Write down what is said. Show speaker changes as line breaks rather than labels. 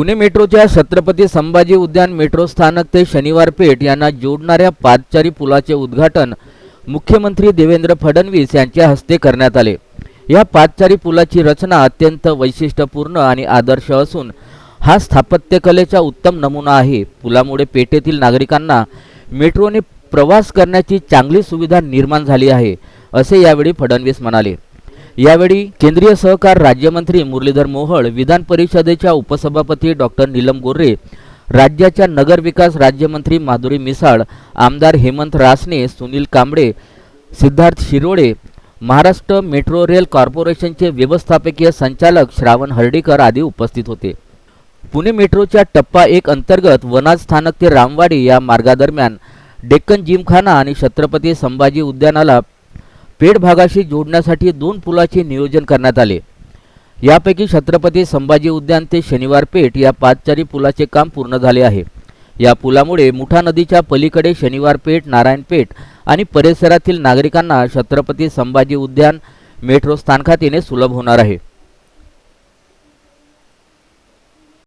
पुणे मेट्रोच्या छत्रपती संभाजी उद्यान मेट्रो स्थानक ते शनिवार पेठ यांना जोडणाऱ्या पादचारी पुलाचे उद्घाटन मुख्यमंत्री देवेंद्र फडणवीस यांच्या हस्ते करण्यात आले. या पादचारी पुलाची रचना अत्यंत वैशिष्ट्यपूर्ण आणि आदर्श असून हा स्थापत्यकलेचा उत्तम नमुना आहे. पुलामुळे पेठेतील नागरिकांना मेट्रोने प्रवास करण्याची चांगली सुविधा निर्माण झाली आहे असे यावेळी फडणवीस म्हणाले. यावेळी केंद्रीय सहकार राज्यमंत्री मुरलीधर मोहोळ विधान परिषदेच्या उपसभापती डॉक्टर नीलम गोर्रे राज्याच्या नगरविकास राज्यमंत्री माधुरी मिसाळ आमदार हेमंत रासने सुनील कांबळे सिद्धार्थ शिरोळे महाराष्ट्र मेट्रो रेल कॉर्पोरेशनचे व्यवस्थापकीय संचालक श्रावण हर्डीकर आदी उपस्थित होते. पुणे मेट्रोच्या टप्पा एक अंतर्गत वनाज स्थानक ते रामवाडी या मार्गादरम्यान डेक्कन जिमखाना आणि छत्रपती संभाजी उद्यानाला पेठ भागाशी जोडण्यासाठी दोन पुलाचे नियोजन करण्यात आले. यापैकी छत्रपती संभाजी उद्यान ते शनिवार पेठ या पादचारी पुलाचे काम पूर्ण झाले आहे. या पुलामुळे मुठा नदीच्या पलीकडे शनिवार पेठ नारायण पेठ आणि परिसरातील नागरिकांना छत्रपती संभाजी उद्यान मेट्रो स्थानकात येणे सुलभ होणार आहे.